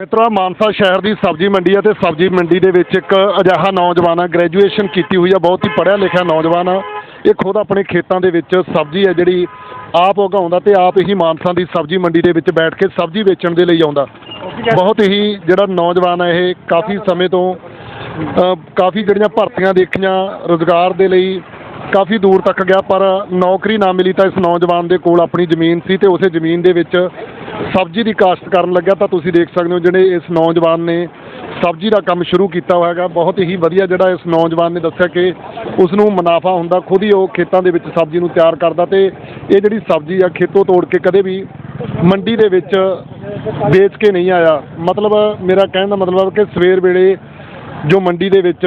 ਮਿੱਤਰੋ ਆਹ ਮਾਨਸਾ ਸ਼ਹਿਰ ਦੀ ਸਬਜ਼ੀ ਮੰਡੀ ਹੈ ਅਤੇ ਸਬਜ਼ੀ ਮੰਡੀ ਦੇ ਵਿੱਚ ਇੱਕ ਅਜਿਹਾ ਨੌਜਵਾਨ ਆ ਗ੍ਰੈਜੂਏਸ਼ਨ ਕੀਤੀ ਹੋਈ ਆ ਬਹੁਤ ਹੀ ਪੜ੍ਹਿਆ ਲਿਖਿਆ ਨੌਜਵਾਨ ਆ। ਇਹ ਖੁਦ ਆਪਣੇ ਖੇਤਾਂ ਦੇ ਵਿੱਚ ਸਬਜ਼ੀ ਹੈ ਜਿਹੜੀ ਆਪ ਉਗਾਉਂਦਾ ਅਤੇ ਆਪ ਹੀ ਮਾਨਸਾ ਦੀ ਸਬਜ਼ੀ ਮੰਡੀ ਦੇ ਵਿੱਚ ਬੈਠ ਕੇ ਸਬਜ਼ੀ ਵੇਚਣ ਦੇ ਲਈ ਆਉਂਦਾ। ਬਹੁਤ ਹੀ ਜਿਹੜਾ ਨੌਜਵਾਨ ਹੈ ਇਹ ਕਾਫੀ ਸਮੇਂ ਤੋਂ ਅ, ਕਾਫੀ ਜਿਹੜੀਆਂ ਭਰਤੀਆਂ ਦੇਖੀਆਂ ਰੁਜ਼ਗਾਰ ਦੇ ਲਈ ਕਾਫੀ ਦੂਰ ਤੱਕ ਗਿਆ ਪਰ ਨੌਕਰੀ ਨਾ ਮਿਲੀ ਤਾਂ ਇਸ ਨੌਜਵਾਨ ਦੇ ਕੋਲ ਆਪਣੀ ਜ਼ਮੀਨ ਸੀ ਤੇ ਉਸੇ ਜ਼ਮੀਨ ਦੇ ਵਿੱਚ ਸਬਜ਼ੀ ਦੀ ਕਾਸ਼ਤ ਕਰਨ ਲੱਗਿਆ ਤਾਂ ਤੁਸੀਂ ਦੇਖ ਸਕਦੇ ਹੋ ਜਿਹੜੇ ਇਸ ਨੌਜਵਾਨ ਨੇ ਸਬਜ਼ੀ ਦਾ ਕੰਮ ਸ਼ੁਰੂ ਕੀਤਾ ਹੋਇਆ ਹੈਗਾ। ਬਹੁਤ ਹੀ ਵਧੀਆ ਜਿਹੜਾ ਇਸ ਨੌਜਵਾਨ ਨੇ ਦੱਸਿਆ ਕਿ ਉਸ ਨੂੰ ਮੁਨਾਫਾ ਹੁੰਦਾ, ਖੁਦ ਹੀ ਉਹ ਖੇਤਾਂ ਦੇ ਵਿੱਚ ਸਬਜ਼ੀ ਨੂੰ ਤਿਆਰ ਕਰਦਾ ਤੇ ਇਹ ਜਿਹੜੀ ਸਬਜ਼ੀ ਆ ਖੇਤੋਂ ਤੋੜ ਕੇ ਕਦੇ ਵੀ ਮੰਡੀ ਦੇ ਵਿੱਚ ਵੇਚ ਕੇ ਨਹੀਂ ਆਇਆ। ਮਤਲਬ ਮੇਰਾ ਕਹਿਣ ਦਾ ਮਤਲਬ ਕਿ ਸਵੇਰ ਵੇਲੇ ਜੋ ਮੰਡੀ ਦੇ ਵਿੱਚ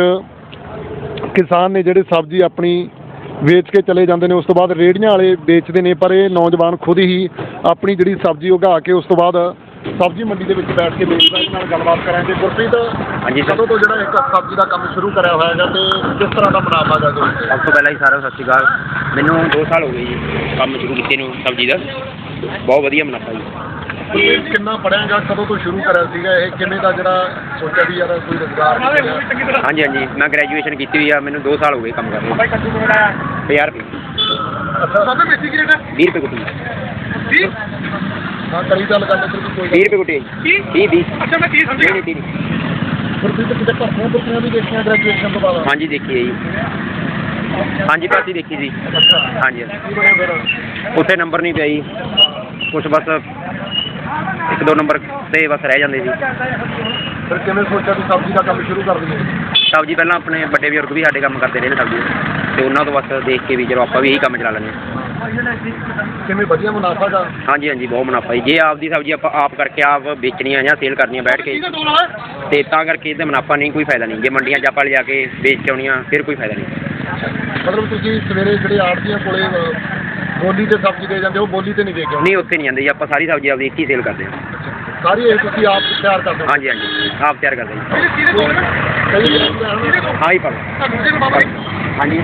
ਕਿਸਾਨ ਨੇ ਜਿਹੜੇ ਸਬਜ਼ੀ ਆਪਣੀ ਵੇਚ ਕੇ ਚਲੇ ਜਾਂਦੇ ਨੇ ਉਸ ਤੋਂ ਬਾਅਦ ਰੇੜੀਆਂ ਵਾਲੇ ਵੇਚਦੇ ਨੇ ਪਰ ਇਹ ਨੌਜਵਾਨ ਖੁਦ ਹੀ ਆਪਣੀ ਜਿਹੜੀ ਸਬਜ਼ੀ ਉਗਾ ਕੇ ਉਸ ਤੋਂ ਬਾਅਦ ਸਬਜ਼ੀ ਮੰਡੀ ਦੇ ਵਿੱਚ ਬੈਠ ਕੇ ਵੇਚਦਾ ਇਸ ਨਾਲ ਗੱਲਬਾਤ ਕਰਾਂਗੇ। ਗੁਰਪ੍ਰੀਤ ਹਾਂਜੀ ਸਰ। ਕਦੋਂ ਤੋਂ ਜਿਹੜਾ ਇੱਕ ਸਬਜ਼ੀ ਦਾ ਕੰਮ ਸ਼ੁਰੂ ਕਰਿਆ ਹੋਇਆ ਹੈਗਾ ਤੇ ਕਿਸ ਤਰ੍ਹਾਂ ਦਾ ਮੁਨਾਫਾ ਹੈਗਾ ਜੀ ਸਭ ਤੋਂ ਪਹਿਲਾਂ ਹੀ ਸਾਰਿਆਂ ਨੂੰ ਸਤਿ ਸ਼੍ਰੀ ਅਕਾਲ। ਮੈਨੂੰ 2 ਸਾਲ ਹੋ ਗਏ ਜੀ ਕੰਮ ਸ਼ੁਰੂ ਕੀਤੇ ਨੂੰ ਸਬਜ਼ੀ ਦਾ। ਬਹੁਤ ਵਧੀਆ ਮੁਨਾਫਾ ਜੀ। ਗੁਰਪ੍ਰੀਤ ਕਿੰਨਾ ਪੜਿਆਗਾ ਕਦੋਂ ਤੋਂ ਸ਼ੁਰੂ ਕਰਿਆ ਸੀਗਾ ਇਹ ਕਿਵੇਂ ਦਾ ਜਿਹੜਾ ਸੋਚਿਆ ਵੀ ਯਾਰ ਕੋਈ ਰੋਜ਼ਗਾਰ? ਹਾਂਜੀ ਹਾਂਜੀ। ਮੈਂ ਗ੍ਰੈਜੂਏਸ਼ਨ ਕੀਤੀ ਹੋਈ ਆ ਮੈਨੂੰ 2 ਸਾਲ ਹੋ ਗਏ ਕੰਮ ਕਰਦੇ ਨੂੰ 50 ਰੁਪਏ। ਅੱਛਾ ਸਾਡੇ ਵੇਚੀ ਕੀ ਰੇਟ 20 ਰੁਪਏ ਗੁੱਟੀ ਜੀ ਹਾਂ ਕਰੀ ਗੱਲ ਕੋਈ 20 ਰੁਪਏ ਗੁੱਟੀ 30 20 ਅੱਛਾ ਮੈਂ ਕੀ ਨਹੀਂ ਨਹੀਂ 30 ਗੁਰਪ੍ਰੀਤ ਕਿਤੇ ਭਰਤੀਆਂ ਭੁਰਤੀਆਂ ਵੀ ਦੇਖੀਆਂ ਗ੍ਰੈਜੂਏਸ਼ਨ ਤੋਂ ਬਾਅਦ। ਹਾਂਜੀ ਦੇਖੀ ਹੈ ਜੀ। ਹਾਂਜੀ ਭਾਤੀ ਦੇਖੀ ਸੀ। ਅੱਛਾ। ਹਾਂਜੀ। ਫਿਰ? ਉੱਥੇ ਨੰਬਰ ਨਹੀਂ ਪਿਆ ਜੀ। ਕੁਛ ਬਸ ਇੱਕ ਦੋ ਨੰਬਰ ਤੇ ਬਸ ਰਹਿ ਜਾਂਦੇ ਸੀ। ਫਿਰ ਕਿਵੇਂ ਸੋਚਿਆ ਵੀ ਸਬਜ਼ੀ ਦਾ ਕੰਮ ਸ਼ੁਰੂ ਕਰ ਦਈਏ? ਸਬਜ਼ੀ ਪਹਿਲਾਂ ਆਪਣੇ ਵੱਡੇ ਬਜ਼ੁਰਗ ਵੀ ਸਾਡੇ ਕੰਮ ਕਰਦੇ ਰਹੇ ਨੇ ਸਬਜ਼ੀ। ਤੇ ਉਹਨਾਂ ਤੋਂ ਬਸ ਦੇਖ ਕੇ ਵੀ ਚਲੋ ਆਪਾਂ ਵੀ ਇਹੀ ਕੰਮ ਚਲਾ ਲੈਂਦੇ ਹਾਂ। ਕਿਵੇਂ ਵਧੀਆ ਮੁਨਾਫਾ ਦਾ? ਹਾਂਜੀ ਹਾਂਜੀ ਬਹੁਤ ਮੁਨਾਫਾ ਜੀ। ਜੇ ਆਪਦੀ ਸਬਜ਼ੀ ਆਪਾਂ ਆਪ ਕਰਕੇ ਆਪ ਵੇਚਣੀਆਂ ਜਾਂ ਸੇਲ ਕਰਨੀਆਂ ਬੈਠ ਕੇ ਤੇ ਤਾਂ ਕਰਕੇ ਇਹਦੇ ਮੁਨਾਫਾ ਨਹੀਂ ਕੋਈ ਫਾਇਦਾ ਨਹੀਂ। ਜੇ ਮੰਡੀਆਂ 'ਚ ਆਪਾਂ ਲਿਜਾ ਕੇ ਵੇਚ ਕੇ ਆਉਣੀਆਂ ਫਿਰ ਕੋਈ ਫਾਇਦਾ ਨਹੀਂ। ਮਤਲਬ ਤੁਸੀਂ ਸਵੇਰੇ ਜਿਹੜੇ ਆੜਤੀਆਂ ਕੋਲੇ ਅ, ਬੋਲੀ ਤੇ ਸਬਜ਼ੀ ਦੇ ਜਾਂਦੇ ਹੋ ਬੋਲੀ ਤੇ ਨਹੀਂ ਦੇ ਕੇ ਆਉਂਦੇ ਨਹੀਂ ਉੱਥੇ ਨਹੀਂ ਜਾਂਦੇ ਜੀ। ਆਪਾਂ ਸਾਰੀ ਸਬਜ਼ੀ ਆਪਦੀ ਇੱਥੇ ਹੀ ਸੇਲ ਕਰਦੇ ਹਾਂ। ਸਾਰੀ ਇਹ ਤੁਸੀਂ ਆਪ ਤਿਆਰ ਕਰਦੇ ਹੋ। ਹਾਂਜੀ ਹਾਂਜੀ। ਆਪ ਤਿਆਰ ਕਰਦੇ ਹਾਂ? ਜੀ। ਕਈ ਹਾਂ ਹੀ ਪਰ ਹਾਂਜੀ।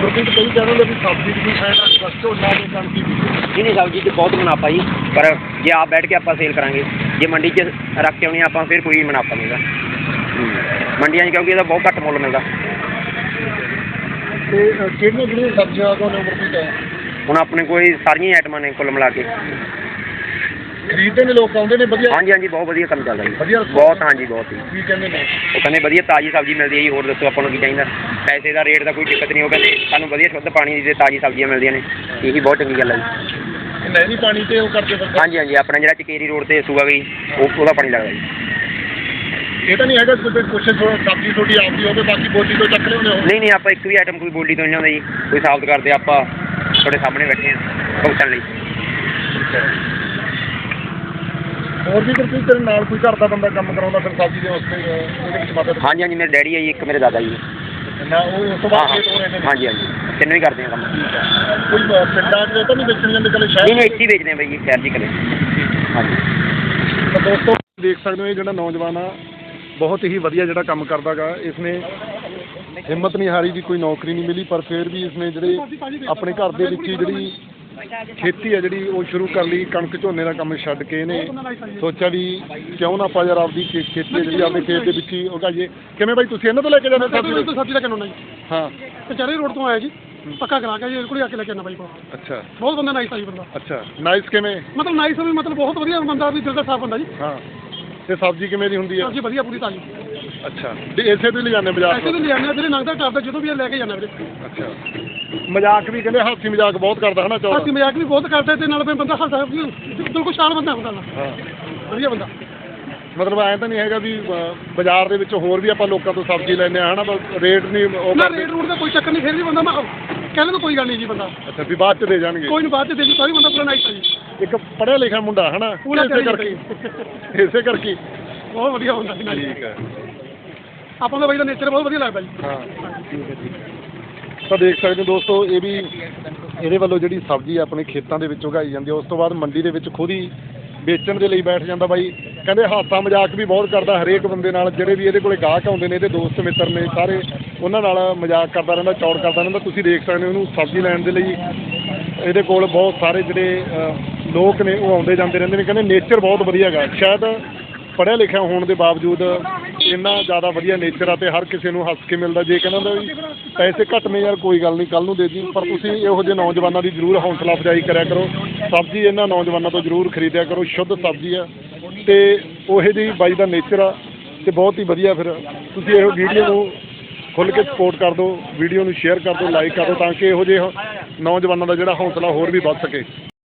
ਗੁਰਪ੍ਰੀਤ ਕਈ ਕਹਿੰਦੇ ਵੀ ਸਬਜ਼ੀ ਦੀ ਵੀ ਫਾਇਦਾ ਸਸਤੋ ਨਾ ਦੇ ਕਣਕੀ ਵੀ ਨਹੀਂ ਨਹੀਂ ਸਬਜ਼ੀ 'ਚ ਬਹੁਤ ਮੁਨਾਫਾ ਜੀ। ਪਰ ਜੇ ਆਪ ਬੈਠ ਕੇ ਆਪਾਂ ਸੇਲ ਕਰਾਂਗੇ ਜੇ ਮੰਡੀ 'ਚ ਰੱਖ ਕੇ ਆਉਣੀ ਆਪਾਂ ਫਿਰ ਕੋਈ ਮੁਨਾਫਾ ਨਹੀਂਗਾ ਮੰਡੀਆਂ 'ਚ ਕਿਉਂਕਿ ਇਹਦਾ ਬਹੁਤ ਘੱਟ ਮੁੱਲ ਮਿਲਦਾ। ਤੇ ਅ, ਕਿਹੜੀਆਂ ਕਿਹੜੀਆਂ ਸਬਜ਼ੀਆਂ ਤੁਹਾਨੂੰ ਗੁਰਪ੍ਰੀਤ ਹੁਣ ਆਪਣੇ ਕੋਈ ਸਾਰੀਆਂ ਹੀ ਆਈਟਮਾਂ ਨੇ ਕੁੱਲ ਮਿਲਾ ਕੇ। ਖਰੀਦਦੇ ਨੇ ਲੋਕ ਆਉਂਦੇ ਨੇ ਵਧੀਆ? ਹਾਂਜੀ ਹਾਂਜੀ ਬਹੁਤ ਵਧੀਆ ਕੰਮ ਚੱਲਦਾ ਜੀ। ਵਧੀਆ ਬਹੁਤ ਹਾਂਜੀ ਬਹੁਤ। ਜੀ ਕੀ ਕਹਿੰਦੇ ਨੇ? ਉਹ ਕਹਿੰਦੇ ਵਧੀਆ ਤਾਜ਼ੀ ਸਬਜ਼ੀ ਮਿਲਦੀ ਹੈ ਜੀ ਹੋਰ ਦੱਸੋ ਆਪਾਂ ਨੂੰ ਕੀ ਚਾਹੀਦਾ? ਪੈਸੇ ਦਾ ਰੇਟ ਦਾ ਕੋਈ ਦਿੱਕਤ ਨਹੀਂ ਉਹ ਕਹਿੰਦੇ ਸਾਨੂੰ ਵਧੀਆ ਸ਼ੁੱਧ ਪਾਣੀ ਦੀ ਤੇ ਤਾਜ਼ੀ ਸਬਜ਼ੀਆਂ ਮਿਲਦੀਆਂ ਨੇ। ਇਹੀ ਬਹੁਤ ਚੰਗੀ ਗੱਲ ਹੈ ਜੀ। ਇਹ ਨਹਿਰੀ ਪਾਣੀ ਤੇ ਉਹ ਕਰਦੇ ਫਿਰਦੇ? ਹਾਂਜੀ ਹਾਂਜੀ ਆਪਣਾ ਜਿਹੜਾ ਚਕੇਰੀ ਰੋਡ ਤੇ ਸੂਆ ਗਈ ਉਹ ਉਹਦਾ ਪਾਣੀ ਲੱਗਦਾ ਜੀ। ਇਹ ਤਾਂ ਨਹੀਂ ਹੈਗਾ ਕਿ ਕੁਛ ਸਬਜ਼ੀ ਥੋੜੀ ਆਪਦੀ ਹੋਵੇ ਬਾਕੀ ਬੋਲੀ ਤੋਂ ਚੱਕ ਲਿਆਉਂਦੇ ਹੋ? ਨਹੀਂ ਨਹੀਂ ਆਪਾਂ ਇੱਕ ਵੀ ਆਈਟਮ ਕੋਈ ਬੋਲੀ ਤੋਂ ਨਹੀਂ ਲਿਆਉਂਦੇ ਜੀ। ਕੋਈ ਸਾਬਤ ਕਰਦੇ ਆਪਾਂ ਤੁਹਾਡੇ ਸਾਹਮਣੇ ਬੈਠੇ ਹਾਂ ਭੁਗਤਣ ਲਈ। ਹੋਰ ਵੀ ਫਿਰ ਤੇਰੇ ਨਾਲ ਕੋਈ ਘਰ ਦਾ ਬੰਦਾ ਕੰਮ ਕਰਾਉਂਦਾ ਫਿਰ ਸਬਜ਼ੀ ਦੇ ਵਾਸਤੇ ਅਹ, ਉਹਦੇ ਵਿੱਚ ਮਦਦ? ਹਾਂਜੀ ਹਾਂਜੀ ਮੇਰੇ ਡੈਡੀ ਹੈ ਜੀ ਇੱਕ ਮੇਰੇ ਦਾਦਾ ਜੀ। ਨਾ ਉਹ ਉਸ ਤੋਂ ਹਾਂ ਬਾਅਦ ਹਾਂ ਖੇਤ ਹੋ ਰਹੇ ਨੇ ਹਾਂਜੀ ਹਾਂਜੀ। ਤਿੰਨੋਂ ਹੀ ਕਰਦੇ ਹਾਂ ਕੰਮ। ਕੋਈ ਅਹ, ਪਿੰਡਾਂ 'ਚ ਤਾਂ ਨਹੀਂ ਵੇਚਣ ਜਾਂਦੇ ਚਲੇ ਸ਼ਹਿਰ ਨਹੀਂ ਨਹੀਂ ਇੱਥੇ ਹੀ ਵੇਚਦੇ ਹਾਂ ਬਾਈ ਜੀ ਸ਼ਹਿਰ 'ਚ ਹੀ ਕਦੇ। ਹਾਂਜੀ। ਤਾਂ ਦੋਸਤੋ ਦੇਖ ਸਕਦੇ ਹੋ ਇਹ ਜਿਹੜਾ ਨੌਜਵਾਨ ਆ ਬਹੁਤ ਹੀ ਵਧੀਆ ਜਿਹੜਾ ਕੰਮ ਕਰਦਾਗਾ ਇਸਨੇ ਹਿੰਮਤ ਨਹੀਂ ਹਾਰੀ ਵੀ ਕੋਈ ਨੌਕਰੀ ਨਹੀਂ ਮਿਲੀ ਪਰ ਫਿਰ ਵੀ ਇਸਨੇ ਜਿਹੜੇ ਆਪਣੇ ਘਰ ਦੇ ਵਿੱਚ ਹੀ ਜਿਹੜੀ ਖੇਤੀ ਹੈ ਜਿਹੜੀ ਉਹ ਸ਼ੁਰੂ ਕਰ ਲਈ ਕਣਕ ਝੋਨੇ ਦਾ ਕੰਮ ਛੱਡ ਕੇ ਇਹਨੇ ਸੋਚਿਆ ਵੀ ਕਿਉਂ ਨਾ ਆਪਾਂ ਯਾਰ ਆਪਦੀ ਖੇ- ਖੇਤੀ ਹੈ ਜਿਹੜੀ ਆਪਣੇ ਖੇਤ ਦੇ ਵਿੱਚ ਹੀ ਉਗਾਈਏ ਕਿਵੇਂ ਬਾਈ ਤੁਸੀਂ ਇਹਨਾਂ ਤੋਂ ਲੈ ਕੇ ਜਾਂਦੇ ਸਬਜ਼ੀ ਸਬਜ਼ੀ ਸਬਜ਼ੀ ਲੈ ਕੇ ਆਉਣਾ ਜੀ। ਹਾਂ। ਕਚਹਿਰੀ ਰੋਡ ਤੋਂ ਆਇਆ ਜੀ। ਪੱਕਾ ਕਰਾ ਕੇ ਜੀ ਇਹਦੇ ਕੋਲ ਹੀ ਆ ਕੇ ਲੈ ਕੇ ਆਉਣਾ ਬਾਈ ਕੋਲ। ਅੱਛਾ। ਬਹੁਤ ਬੰਦਾ ਨਾਈਸ ਆ ਜੀ ਬੰਦਾ। ਅੱਛਾ। ਨਾਈਸ ਕਿਵੇਂ? ਮਤਲਬ ਨਾਈਸ ਵੀ ਮਤਲਬ ਬਹੁਤ ਵਧੀਆ ਬੰਦਾ ਵੀ ਦਿਲ ਦਾ ਸਾਫ਼ ਬੰਦਾ ਜੀ। ਹਾਂ। ਤੇ ਸਬਜ਼ੀ ਕਿਵੇਂ ਦੀ ਹੁੰਦੀ ਹੈ? ਸਬਜ਼ੀ ਵਧੀਆ ਪੂਰੀ ਤਾਜ਼ੀ। ਅੱਛਾ। ਤੇ ਇਸੇ ਤੋਂ ਲਿਜਾਣੇ ਬਾਜ਼ਾਰ ਐਸੇ ਤੋਂ ਵੀ ਆ ਵੀਰੇ ਨਗਦਾ ਟਾਪਦਾ ਜਦੋਂ ਵੀ ਇਹ ਲੈ ਕੇ ਜਾਂਦਾ ਵੀਰੇ। ਅੱਛਾ। ਮਜ਼ਾਕ ਵੀ ਕਹਿੰਦੇ ਹਾਸੀ ਮਜ਼ਾਕ ਬਹੁਤ ਕਰਦਾ ਹਨਾ ਚੌੜਾ ਹਾਸੀ ਮਜ਼ਾਕ ਵੀ ਬਹੁਤ ਕਰਦੇ ਤੇ ਨਾਲ ਫਿਰ ਬੰਦਾ ਹੱਸਦਾ ਵੀ ਬਿਲਕੁਲ ਸ਼ਾਨ ਬੰਦਾ ਹੁੰਦਾ ਹਾਂ। ਵਧੀਆ ਬੰਦਾ। ਮਤਲਬ ਐਂ ਤਾਂ ਨਹੀਂ ਹੈਗਾ ਵੀ ਅਹ, ਬਾਜ਼ਾਰ ਦੇ ਵਿੱਚ ਹੋਰ ਵੀ ਆਪਾਂ ਲੋਕਾਂ ਤੋਂ ਸਬਜ਼ੀ ਲੈਂਦੇ ਆ ਹਨਾ ਬਸ ਰੇਟ ਨਹੀਂ ਉਹ ਨਾ ਕਰਦੇ। ਰੇਟ ਰੂਟ ਦਾ ਕੋਈ ਚੱਕਰ ਨਹੀਂ ਫਿਰ ਵੀ ਬੰਦਾ ਮੈਂ ਕਹਿੰਦੇ ਤਾਂ ਕੋਈ ਗੱਲ ਨਹੀਂ ਜੀ ਬੰਦਾ। ਅੱਛਾ ਵੀ ਬਾਅਦ ਚ ਦੇ ਜਾਣਗੇ। ਕੋਈ ਨਹੀਂ ਬਾਅਦ ਚ ਦੇ ਜੀ ਸਾਰੀ ਬੰਦਾ ਪੂਰਾ ਨਾਈਸ ਆ ਜੀ। ਇੱਕ ਪੜ੍ਹਿਆ ਲਿਖਿਆ ਮੁੰਡਾ ਹਨਾ ਪੂਰਾ ਇਸੇ ਕਰਕੇ। ਇਸੇ ਕਰਕੇ। ਬਹੁਤ ਵਧੀਆ ਜੀ। nice। ਠੀਕ ਹੈ ਆਪਾਂ ਦਾ ਬਾਈ ਦਾ ਨੇਚਰ ਬਹੁਤ ਵਧੀਆ ਲੱਗਦਾ ਜੀ। ਹਾਂ, ਠੀਕ ਹੈ ਠੀਕ ਤਾਂ ਦੇਖ ਸਕਦੇ ਹੋ ਦੋਸਤੋ, ਇਹ ਵੀ ਇਹਦੇ ਵੱਲੋਂ ਜਿਹੜੀ ਸਬਜ਼ੀ ਆਪਣੇ ਖੇਤਾਂ ਦੇ ਵਿੱਚ ਉਗਾਈ ਜਾਂਦੀ ਹੈ, ਉਸ ਤੋਂ ਬਾਅਦ ਮੰਡੀ ਦੇ ਵਿੱਚ ਖੁਦ ਹੀ ਵੇਚਣ ਦੇ ਲਈ ਬੈਠ ਜਾਂਦਾ ਬਾਈ। ਕਹਿੰਦੇ ਹਾਸਾ ਮਜ਼ਾਕ ਵੀ ਬਹੁਤ ਕਰਦਾ ਹਰੇਕ ਬੰਦੇ ਨਾਲ, ਜਿਹੜੇ ਵੀ ਇਹਦੇ ਕੋਲੇ ਗਾਹਕ ਆਉਂਦੇ ਨੇ, ਇਹਦੇ ਦੋਸਤ ਮਿੱਤਰ ਨੇ, ਸਾਰੇ ਉਹਨਾਂ ਨਾਲ ਮਜ਼ਾਕ ਕਰਦਾ ਰਹਿੰਦਾ, ਚੌੜ ਕਰਦਾ ਰਹਿੰਦਾ। ਤੁਸੀਂ ਦੇਖ ਸਕਦੇ ਹੋ ਇਹਨੂੰ ਸਬਜ਼ੀ ਲੈਣ ਦੇ ਲਈ ਇਹਦੇ ਕੋਲ ਬਹੁਤ ਸਾਰੇ ਜਿਹੜੇ ਲੋਕ ਨੇ, ਉਹ ਆਉਂਦੇ ਜਾਂਦੇ ਰਹਿੰਦੇ ਨੇ। ਕਹਿੰਦੇ ਨੇਚਰ ਬਹੁਤ ਵਧੀਆ ਹੈਗਾ। ਸ਼ਾਇਦ ਪੜ੍ਹਿਆ ਲਿਖਿਆ ਹੋਣ ਦੇ ਬਾਵਜੂਦ ਇੰਨਾ ਜ਼ਿਆਦਾ ਵਧੀਆ ਨੇਚਰ ਆ ਤੇ ਹਰ ਕਿਸੇ ਨੂੰ ਹੱਸ ਕੇ ਮਿਲਦਾ। ਜੇ ਕਹਿੰਦਾ ਵੀ ਪੈਸੇ ਘੱਟ ਨੇ ਯਾਰ, ਕੋਈ ਗੱਲ ਨਹੀਂ ਕੱਲ ਨੂੰ ਦੇ ਦੀ, ਪਰ ਤੁਸੀਂ ਇਹੋ ਜਿਹੇ ਨੌਜਵਾਨਾਂ ਦੀ ਜ਼ਰੂਰ ਹੌਸਲਾ ਅਫਜ਼ਾਈ ਕਰਿਆ ਕਰੋ। ਸਬਜ਼ੀ ਇਹਨਾਂ ਨੌਜਵਾਨਾਂ ਤੋਂ ਜ਼ਰੂਰ ਖਰੀਦਿਆ ਕਰੋ, ਸ਼ੁੱਧ ਸਬਜ਼ੀ ਆ। ਤੇ ਉਹੇ ਜਿਹੀ ਬਾਈ ਦਾ ਨੇਚਰ ਆ ਤੇ ਬਹੁਤ ਹੀ ਵਧੀਆ ਫਿਰ। ਤੁਸੀਂ ਇਹੋ ਵੀਡੀਓ ਨੂੰ ਖੁੱਲ੍ਹ ਕੇ ਸਪੋਰਟ ਕਰ ਦਿਓ ਵੀਡੀਓ ਨੂੰ ਸ਼ੇਅਰ ਕਰ ਦਿਓ ਲਾਈਕ ਕਰ ਦਿਓ ਤਾਂ ਕਿ ਇਹੋ ਜਿਹੇ ਨੌਜਵਾਨਾਂ ਦਾ ਜਿਹੜਾ ਹੌਸਲਾ ਹੋਰ ਵੀ ਵੱਧ ਸਕੇ।